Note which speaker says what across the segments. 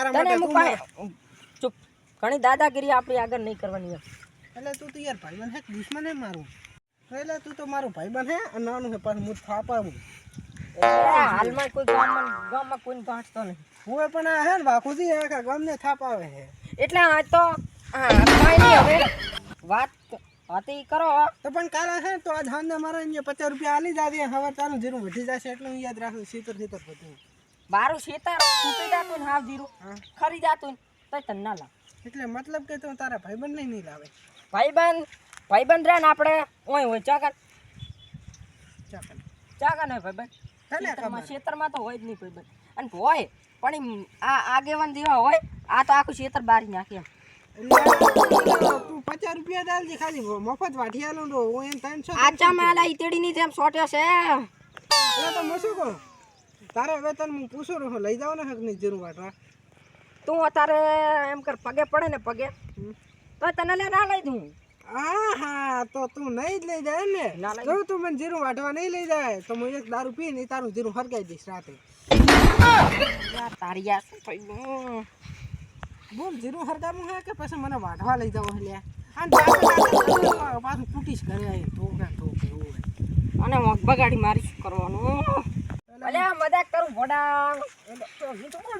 Speaker 1: તારા
Speaker 2: તને હું
Speaker 1: મારો-
Speaker 2: ચૂપ. ઘણી દાદાગીરી આપણી આગળ નહીં કરવાની.
Speaker 1: એટલે તું તો યાર ભાઈબંધ હે દુશ્મન હે મારું. એટલે તું તો મારું ભાઈબંધ હે અને નાનું હે પણ હું
Speaker 2: એટલે હાલમાં કોઈ ગામમાં ગામમાં કોઈને ગાંઠતો નહીં.
Speaker 1: હું પણ આ હે ને વાખુજી આખા ગામને થાપાવે હે.
Speaker 2: એટલે આ તો હા કાંઈ હવે. વાત હતી કરો.
Speaker 1: તો પણ કાલે હે તો આજ હાંજે મારે અહીંયા પચાસ રૂપિયા આલી જાજે હવે તારું જીરું વધી જશે એટલું યાદ રાખું સીતર સીતર બધું.
Speaker 2: બારું શેતર તૂટી જાતું ને હાવ જીરું ખરી જાતું તો તને ના લાવ
Speaker 1: એટલે મતલબ કે તું તારા ભાઈબંધ નહીં નહીં લાવે?
Speaker 2: ભાઈબંધ ભાઈબંધ રહે ને આપણે ઓય હોય ચાકન
Speaker 1: ચાકર
Speaker 2: ચાકન ને ભાઈબંધ ખેતરમાં તો હોય જ નહીં ભાઈબંધ અને હોય પણ આ આગેવાન જેવા હોય આ તો આખું ખેતર બારી નાખે એમ.
Speaker 1: તું પચાસ રૂપિયા દાલજી ખાલી મફત વાઠી તો હું એમ ત્રણસો
Speaker 2: આચા મેલા ઈતડીની જેમ સોટ્યો છે.
Speaker 1: તો કહો કહું તારે હવે તને હું પૂછું રહું લઈ જાવ ને હક નહીં જીરું વાટવા.
Speaker 2: તું અત્યારે એમ કર પગે પડે ને પગે. તો તને લે ના લઈ દઉં.
Speaker 1: હા હા તો તું નહીં જ લઈ જાય ને. જો તું મને જીરું વાટવા નહીં લઈ જાય. તો હું એક દારૂ પી ને તારું જીરું હરગાઈ દઈશ રાતે.
Speaker 2: તારી યાર થયું?
Speaker 1: બોલ જીરું હરગામું હે કે પછી મને વાઢવા લઈ જાવ અને પાછું કૂટીશ ઘરે ઠોકે ઠોકે એવું.
Speaker 2: અને બગાડી મારી શું કરવાનું. અલે મજાક કરું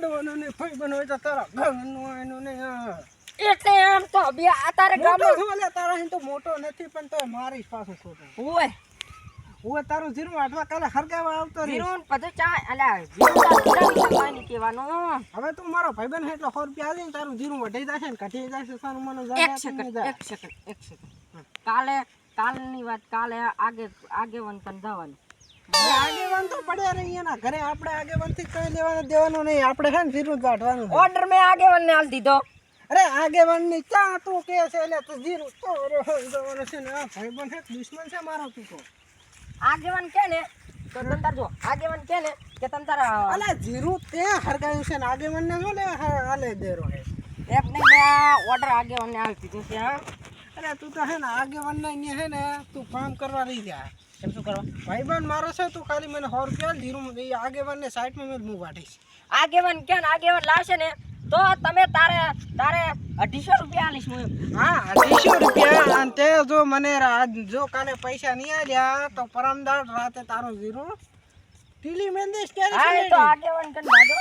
Speaker 1: તો હું ને ભાઈબંધ હોય તો તારા ઘરનું હોય ને હા.
Speaker 2: એટલે એમ તો બે આ તારે
Speaker 1: છું એટલે તારા તો મોટો નથી પણ તો મારી પાછું ખોટું
Speaker 2: હોય
Speaker 1: હું તારું જીરું વાટવા કાલે હરગાવા આવતો રહીશ
Speaker 2: જીરું બધું ચા અલ્યા જીરું કહેવાનું.
Speaker 1: હવે તું મારો ભાઈબંધ છે એટલે રૂપિયા આલીને તારું જીરું વઢી જશે ને કઢી જશે સારું મને
Speaker 2: એક સેકન્ડ એક સેકન્ડ એક સેકન્ડ કાલે કાલની વાત કાલે આગે આગેવન કન જવાનું.
Speaker 1: આગેવાન તો પડ્યા રહી એના ઘરે. આપણે આગેવાનથી કઈ લેવાનું દેવાનું નહીં. આપણે છે ને જીરું જ વાટવાનું
Speaker 2: ઓર્ડર મેં આગેવન ને હાલ દીધો.
Speaker 1: અરે આગેવાનની ચા તું કે છે? એટલે તું જીરું તો જવાનું છે ને દુશ્મન છે મારો તું તો
Speaker 2: આગેવન કે ને તો તમ તાર જો આગેવન કે ને કે તમ તારા
Speaker 1: અલા જીરું તે હરગાયું છે ને આગેવાન ને હાલે દેરો. હે
Speaker 2: એપ ને ઓર્ડર આગેવન ને હાલ દીધો છે હા.
Speaker 1: અરે તું તો હે ને આગેવાન ને અહીંયા હે ને તું કામ કરવા રહી જા.
Speaker 2: કેમ શું કરવા?
Speaker 1: ભાઈબંધ મારો છે તું ખાલી મને સો રૂપિયા ધીરું એ આગેવાન ને સાઈડમાં મેં હું વાટીશ
Speaker 2: આગેવન કે ને આગેવન લાવશે ને તો તમે તારે તારે અઢીસો રૂપિયા આલીશ હું એમ.
Speaker 1: હા અઢીસો રૂપિયા અને તે જો મને જો કાલે પૈસા નહીં આવ્યા તો પરમદાર રાતે તારું જીરું ટીલી મેં દઈશ ત્યારે
Speaker 2: હા તો આગેવાન કન દાદો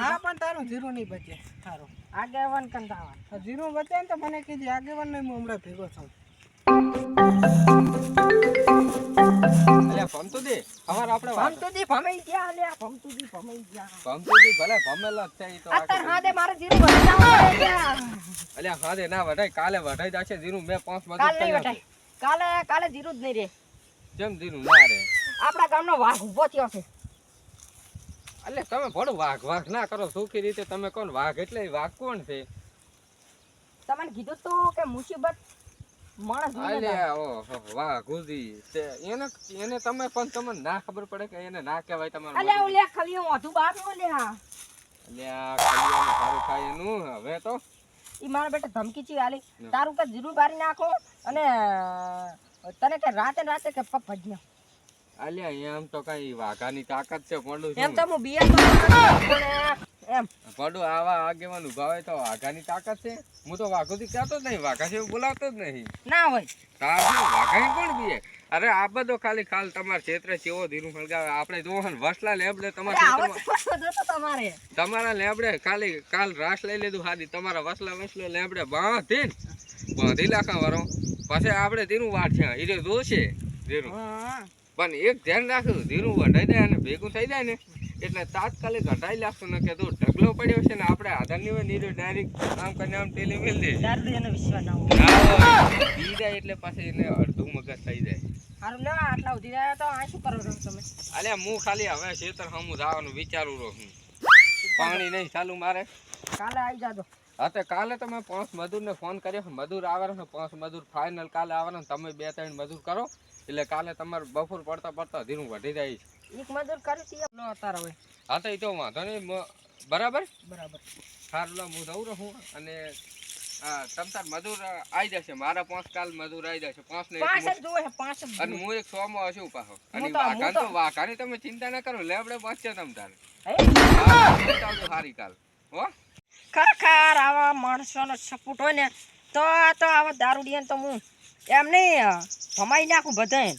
Speaker 1: હા પણ તારું જીરું નહીં બચે તારું.
Speaker 2: આગેવન કન દાવા
Speaker 1: જીરું બચે ને તો મને કીધી આગેવાન નહીં હું હમણાં ભેગો છું
Speaker 3: અલ્યા ભમતુદી અમારે આપણે વાત
Speaker 2: ભમાઈ ગયા અલ્યા ભમતુજી ભમાઈ ગયા.
Speaker 3: ભમતુદી ભલે ભમેલા જ તો
Speaker 2: અત્યારે હાથે મારે જીરું વધારવું
Speaker 3: અલ્યા હાદે ના વઢાય કાલે વઢાઈ જાશે જીરું મેં પાંચ વાગે
Speaker 2: કાલ કાલે કાલે જીરું જ નહીં રે.
Speaker 3: જેમ જીરું ના રે.
Speaker 2: આપણા ગામનો વાઘ ઊભો થયો છે.
Speaker 3: એટલે તમે ભણો વાઘ વાઘ ના કરો સુખી રીતે તમે કોણ? વાઘ એટલે વાઘ કોણ છે?
Speaker 2: તમને કીધું તું કે મુસીબત માણસ
Speaker 3: વાહ તે એને એને તમે પણ તમને ના ખબર પડે કે એને ના કહેવાય તમારે
Speaker 2: અલ્યા ઓલે ખાલી હું નો બાપ હા.
Speaker 3: અલ્યા કલિયાનું સારું ખાય એનું હવે તો?
Speaker 2: ઈ મારા બેટા ધમકી ચી આલી. તારું કે જીરું બારી નાખો અને તને કે રાતે રાતે કે પગ ભજ્યો
Speaker 3: અલ્યા એમ તો કઈ વાઘાની તાકાત છે પડું
Speaker 2: એમ તો હું તો એમ.
Speaker 3: પડું આવા આગેવાન ઊભા હોય તો વાઘાની તાકાત છે? હું તો વાઘોથી કહેતો જ નહીં વાઘા છે બોલાવતો જ નહીં.
Speaker 2: ના હોય.
Speaker 3: તારું વાઘાની કોણ બીએ? અરે આ બધો ખાલી ખાલ તમારા ક્ષેત્ર કેવો ધીરું ફળગાવે? આપણે જોવાનું વસલા લેબડે તમારા
Speaker 2: તમારે.
Speaker 3: લેબડે ખાલી કાલ રાસ લઈ લીધું હાદી. તમારા વસલા વસલો લેબડે બાંધી બાંધી લાખા વારો. પછી આપણે ધીરું વાટશે એ જોશે ધીરું.
Speaker 2: હા.
Speaker 3: પણ એક ધ્યાન રાખજો ધીરું વઢાઈ જાય અને ભેગું થઈ જાય ને એટલે તાત્કાલિક હટાઈ લાગશું ને કે તું ઢગલો પડ્યો છે ને આપણે આધારની હોય નીરો ડાયરેક્ટ આમ કરીને આમ ટેલી મેલ દે.
Speaker 2: ના
Speaker 3: પી જાય એટલે પાછી એને અડધું મગજ થઈ જાય.
Speaker 2: સારું લેવા આટલા રહ્યા તો આ શું કરો છો તમે?
Speaker 3: અલ્યા હું ખાલી હવે ખેતર હમું જવાનું વિચારું રહું પાણી નહીં ચાલુ મારે.
Speaker 2: કાલે આવી જાજો.
Speaker 3: હા તો કાલે તમે પાંચ મજૂરને ફોન કર્યો મજૂર આવે ને પાંચ મજૂર ફાઇનલ કાલે આવવાના તમે બે ત્રણ મજૂર કરો. એટલે કાલે તમારે બપોર પડતા પડતા ધીરું વધી જાય છે.
Speaker 2: એક મજૂર કરી હતી લો અત્યારે હવે
Speaker 3: હા તો એ તો વાંધો નહીં. બરાબર?
Speaker 2: બરાબર.
Speaker 3: સારું લો હું જઉં રહું. અને હા તમ મજૂર આવી જશે. મારા પાંચ કાલ મજૂર આવી જશે. પાંચ ને
Speaker 2: પાંચ જોવે પાંચ
Speaker 3: અને હું એક સો માં હશું પાછો અને વાઘાન
Speaker 2: તો-
Speaker 3: વાઘાની તમે ચિંતા ના કરો. લેબડે પહોંચશે તમ તારે.
Speaker 2: હે?
Speaker 3: સારી કાલ. હો?
Speaker 2: ખરેખર આવા માણસોનો સપોર્ટ હોય ને તો તો આવા દારૂડિયાને તો હું એમ નહીં ભમાઈ નાખું બધાય